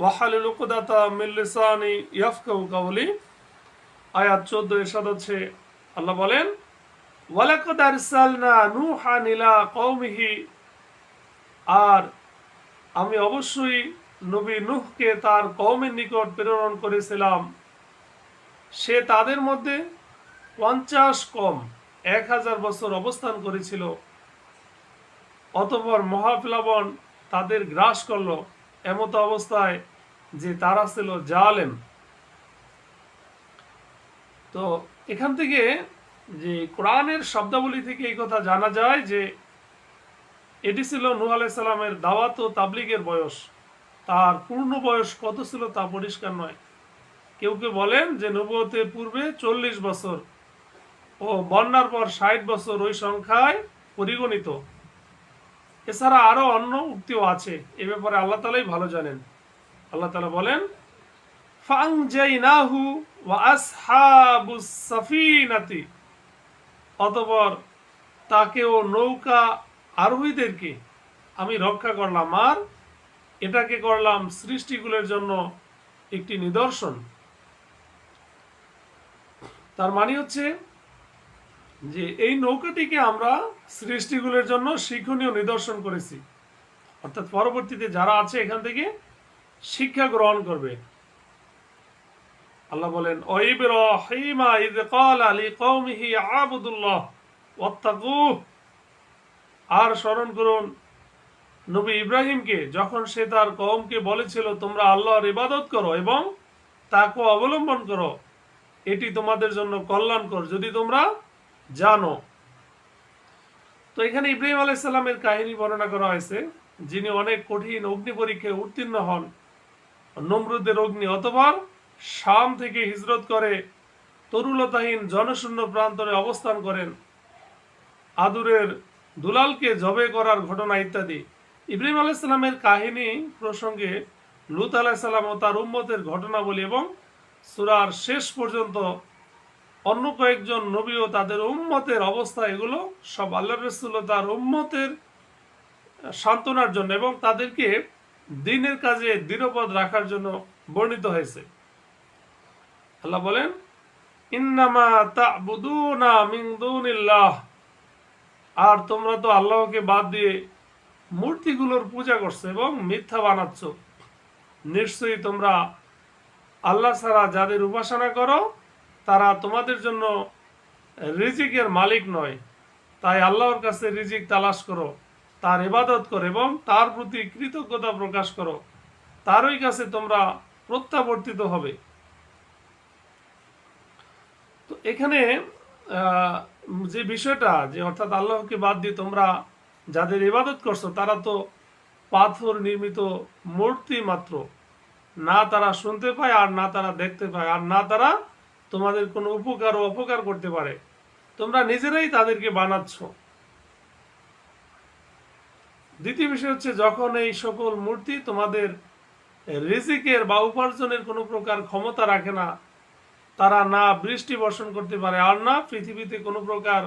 ওয়াহালুল উকদাতা মিন লিসানি ইয়াফকাহু কাওলি। আয়াত 14 এরশাদ হচ্ছে আল্লাহ বলেন, ওয়ালাকাদ আরসালনা নূহান ইলা কওমিহি। আর আমি অবশ্যই নবী নূহকে তার কওমের নিকট প্রেরণ করেছিলাম। সে তাদের মধ্যে পঞ্চাশ কম এক হাজার বছর অবস্থান করেছিল। অতঃপর মহাপ্লাবন তাদের গ্রাস করল। এমত অবস্থায় যে তারা ছিল জালেম। তো এখান থেকে যে কোরআনের শব্দাবলী থেকে এই কথা জানা যায় যে এটি ছিল নূহ আলাইসাল্লামের দাওয়াত ও তাবলিগের বয়স। তার পূর্ণ বয়স কত ছিল তা পরিষ্কার নয়। কেউ কেউ বলেন যে নবতের পূর্বে চল্লিশ বছর ও বন্যার পর ষাট বছর ওই সংখ্যায় পরিগণিত। এছাড়া আরও অন্য উক্তিও আছে। এ ব্যাপারে আল্লাহ তালাই ভালো জানেন। আল্লাহ তালা বলেন ফাং আসহাবুস সাফিনাতি। অতঃপর তাকে ও নৌকা আরোহীদেরকে আমি রক্ষা করলাম আর এটাকে করলাম সৃষ্টিগুলোর জন্য একটি নিদর্শন। তার মানে হচ্ছে যে এই নৌকাটিকে আমরা সৃষ্টিগুলোর জন্য শিক্ষণীয় নিদর্শন করেছি। অর্থাৎ পরবর্তীতে যারা আছে এখান থেকে শিক্ষা গ্রহণ করবে। আল্লাহ বলেন ওয়াত্তাকুহ। আর স্মরণ করুন, নবী ইব্রাহিমকে যখন সে তার কওমকে বলেছিল, তোমরা আল্লাহর ইবাদত করো এবং তাকে অবলম্বন করো, এটি তোমাদের জন্য কল্যাণকর। যদি তোমরা জানো। তো এখানে ইব্রাহিম আলাইসাল্লামের কাহিনী বর্ণনা করা হয়েছে, যিনি অনেক কঠিন অগ্নি পরীক্ষায় উত্তীর্ণ হন, নমরুদের অগ্নি অতবার শাম থেকে হিজরত করে তরুলতাহীন জনশূন্য প্রান্তরে অবস্থান করেন। আদুরের দুলালকে জবে করার ঘটনা ইত্যাদি। ইব্রাহিম আলাইসাল্লামের কাহিনী প্রসঙ্গে লুত আলাইসাল্লাম ও তার উম্মতের ঘটনাবলী এবং সুরার শেষ পর্যন্ত অন্য কয়েকজন নবী ও তাদের উম্মতের অবস্থা এগুলো, সব আল্লাহ রসুল তার উম্মতের সান্ত্বনার জন্য এবং তাদেরকে দিনের কাজে দৃঢ়পদ রাখার জন্য বর্ণিত হয়েছে। আল্লাহ বলেন আর তোমরা তো আল্লাহকে বাদ দিয়ে মূর্তিগুলোর পূজা করছ এবং মিথ্যা বানাচ্ছ। নিশ্চয়ই তোমরা আল্লাহ ছাড়া যাদের উপাসনা করো তারা তোমাদের জন্য রিজিকের মালিক নয়। তাই আল্লাহর কাছে রিজিক তালাশ করো, তার ইবাদত করো এবং তার প্রতি কৃতজ্ঞতা প্রকাশ করো। তারই কাছে তোমরা প্রত্যাবর্তিত হবে। তো এখানে যে বিষয়টা, যে অর্থাৎ আল্লাহকে বাদ দিয়ে তোমরা যাদের ইবাদত করছ, তারা তো পাথর নির্মিত মূর্তি মাত্র। না তারা শুনতে পায় আর না তারা দেখতে পায়। আর না তারা তোমাদের কোনো উপকার ও অপকার করতে পারে। তোমরা নিজেরাই তাদেরকে বানাচ্ছ। দ্বিতীয় বিষয় হচ্ছে, যখন এই সকল মূর্তি তোমাদের রিজিকের বা উপার্জনের কোনো প্রকার ক্ষমতা রাখে না, তারা না বৃষ্টি বর্ষণ করতে পারে আর না পৃথিবীতে কোনো প্রকার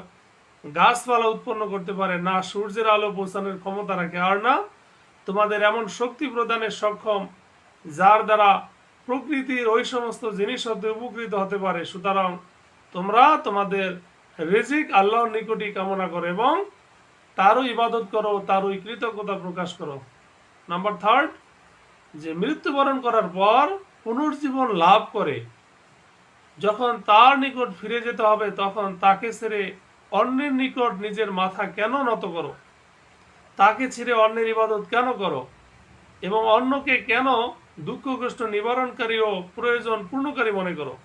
গাছপালা উৎপন্ন করতে পারে, না সূর্যের আলো পৌঁছানোর ক্ষমতা রাখে আর না তোমাদের এমন শক্তি প্রদানের সক্ষম, যার দ্বারা প্রকৃতির ওই সমস্ত জিনিস হতে উপকৃত হতে পারে। সুতরাং তোমরা তোমাদের রেজিক আল্লাহর নিকটই কামনা করো এবং তারও ইবাদত করো তারই কৃতজ্ঞতা প্রকাশ করো। নাম্বার থার্ড, যে মৃত্যুবরণ করার পর পুনর্জীবন লাভ করে। যখন তার নিকট ফিরে যেতে হবে, তখন তাকে ছেড়ে অন্যের নিকট নিজের মাথা কেন নত করো? তাকে ছেড়ে অন্যের ইবাদত কেন করো? এবং অন্যকে কেন দুঃখ কষ্ট নিবারণকারী ও প্রয়োজন পূর্ণকারী মনে করো।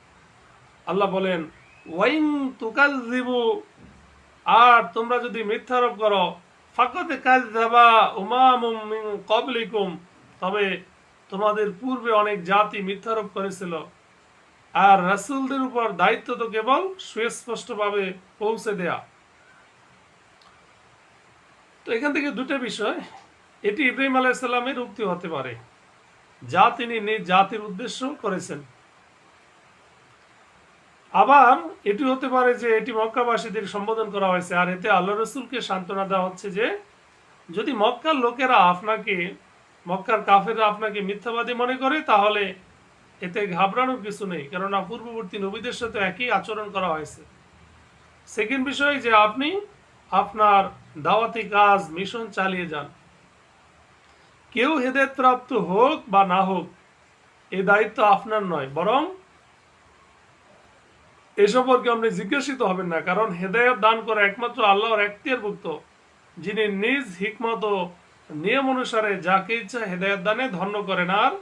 আল্লাহ বলেন, ওয়াইং তুকাল দিবু আর তোমরা যদি মিথ্যারোপ করো ফাকতে কাজ দেবা উমামুম কবলিকুম তবে তোমাদের পূর্বে অনেক জাতি মিথ্যারোপ করেছিল। আর রাসূলদের উপর দায়িত্ব তো কেবল সুস্পষ্টভাবে পৌঁছে দেয়া। তো এখান থেকে দুটো বিষয়। এটি ইব্রাহিম আলাইসাল্লামের উক্তি হতে পারে। যা তিনি নিজ জাতির উদ্দেশ্য করেছেন। আবার এটি হতে পারে যে এটি মক্কাবাসীদের সম্বোধন করা হয়েছে, আর এতে আল্লাহ রসুলকে সান্ত্বনা দেওয়া হচ্ছে যে যদি মক্কার লোকেরা আপনাকে, মক্কার কাফেররা আপনাকে মিথ্যাবাদী মনে করে, তাহলে এতে ঘাবড়ানোর কিছু নেই, কেননা পূর্ববর্তী নবীদের সাথে একই আচরণ করা হয়েছে। সেকেন্ড বিষয় যে আপনি আপনার দাওয়াতি কাজ মিশন চালিয়ে যান। কেউ হেদায়ত প্রাপ্ত হোক বা না হোক এই দায়িত্ব আপনার নয়, বরং এ সম্পর্কে আপনি জিজ্ঞাসিত হবেন না, কারণ হেদায়ত দান করা একমাত্র আল্লাহর এখতিয়ারভুক্ত, যিনি নিজ হিকমত নিয়ম অনুসারে যাকে ইচ্ছা হেদায়ত দানে ধন্য করেন আর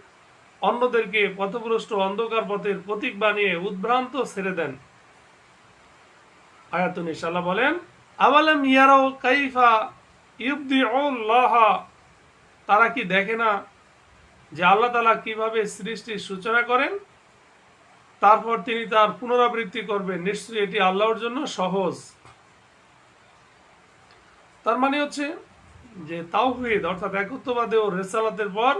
অন্যদেরকে পথভ্রষ্ট অন্ধকার পথের প্রতীক বানিয়ে উদ্ভ্রান্ত ছেড়ে দেন। আয়াতুন ইনশাল্লাহ বলেন, আওয়ালাম ইয়ারাও কাইফা ইউবদিউল্লাহ তারা কি দেখে না যে আল্লাহ তালা কীভাবে সৃষ্টির সূচনা করেন? তারপর তিনি তার পুনরাবৃত্তি করবেন। নিশ্চয়ই এটি আল্লাহর জন্য সহজ। তার মানে হচ্ছে যে তাওহিদ, অর্থাৎ একত্ববাদে ও রেসালাতের পর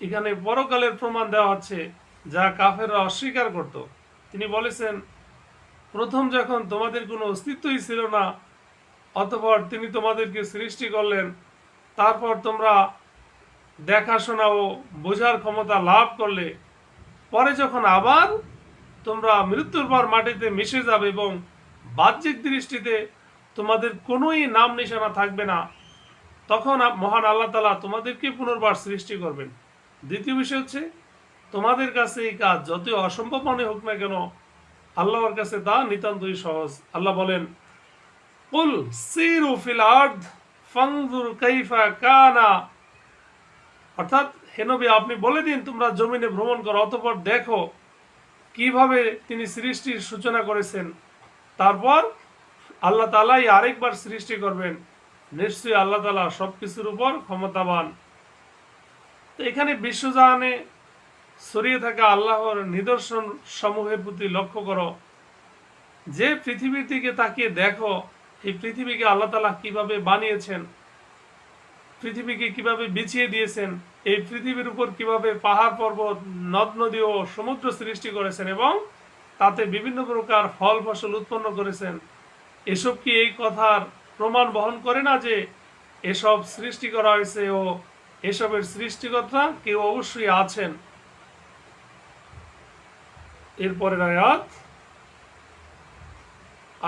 এখানে পরকালের প্রমাণ দেওয়া হচ্ছে যা কাফেররা অস্বীকার করত। তিনি বলেছেন, প্রথম যখন তোমাদের কোনো অস্তিত্বই ছিল না, অতপর তিনি তোমাদেরকে সৃষ্টি করলেন, তারপর তোমরা দেখাশোনা ও বোঝার ক্ষমতা লাভ করলে পরে যখন আবার তোমরা মৃত্যুর পর মাটিতে মিশে যাবে এবং বাহ্যিক দৃষ্টিতে তোমাদের কোনোই নাম নিশানা থাকবে না, তখন মহান আল্লাহ তালা তোমাদেরকে পুনর্বার সৃষ্টি করবেন। দ্বিতীয় বিষয় হচ্ছে, তোমাদের কাছে এই কাজ যতই অসম্ভব মনে হোক না কেন, আল্লাহর কাছে তা নিতান্তই সহজ। আল্লাহ বলেন, কুল সিরু ফিল আর্দ ফাংজুর কাইফা কানা অর্থাৎ হেনবি আপনি বলে দিন তোমরা জমিনে ভ্রমণ করো, অতঃপর দেখো কীভাবে তিনি সৃষ্টির সূচনা করেছেন। তারপর আল্লাহ তালাই আরেকবার সৃষ্টি করবেন। নিশ্চয়ই আল্লাহ তালা সবকিছুর উপর ক্ষমতাবান। তো এখানে বিশ্বজাহানে ছড়িয়ে থাকা আল্লাহর নিদর্শন সমূহের প্রতি লক্ষ্য করো। যে পৃথিবীর দিকে তাকিয়ে দেখো, এই পৃথিবীকে আল্লাহ তালা কীভাবে বানিয়েছেন পৃথিবীকে কীভাবে বিছিয়ে দিয়েছেন, এই পৃথিবীর উপর কীভাবে পাহাড় পর্বত, নদ নদী ও সমুদ্র সৃষ্টি করেছেন এবং তাতে বিভিন্ন প্রকার ফল ফসল উৎপন্ন করেছেন, এসব কি এই কথার প্রমাণ বহন করে না যে এসব সৃষ্টি করা হয়েছে ও এসবের সৃষ্টিকর্তা কেউ অবশ্যই আছেন? এরপরের আয়াত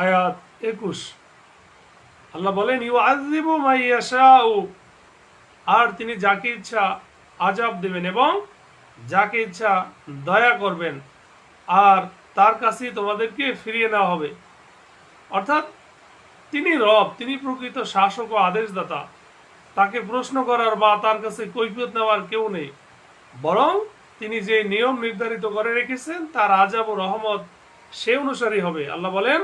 আয়াত একুশ। আল্লাহ বলেন ইউ আজিবু মাইয়াশাউ আর তিনি যাকে ইচ্ছা আজাব দেবেন এবং যাকে ইচ্ছা দয়া করবেন, আর তার কাছে তোমাদেরকে ফিরিয়ে নেওয়া হবে। অর্থাৎ তিনি রব, তিনি প্রকৃত শাসক ও আদেশদাতা। তাকে প্রশ্ন করার বা তার কাছে কৈফিয়ত নেওয়ার কেউ নেই। বরং তিনি যে নিয়ম নির্ধারিত করে রেখেছেন, তার আজাব ও রহমত সে অনুসারী হবে। আল্লাহ বলেন,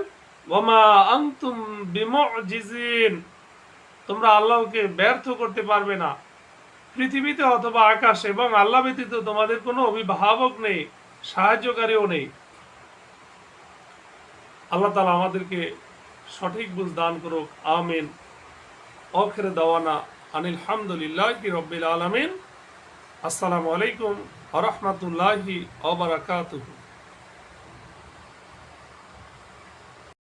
ওমা আংতুম বিমজিজিন। তোমরা আল্লাহকে ব্যর্থ করতে পারবে না। পৃথিবীতে অথবা আকাশ, এবং আল্লাহ ব্যতীত তোমাদের কোনো অভিভাবক নেই, সাহায্যকারীও নেই। আল্লাহ তালা আমাদেরকে সঠিক বুঝ দান করুক। আমিন। অখের দাওয়ানা আনিল হামদুলিল্লাহ কি রব্বিল আলমিন। আসসালামু আলাইকুম আ রহমতুল্লাহি অবরাকাতুহু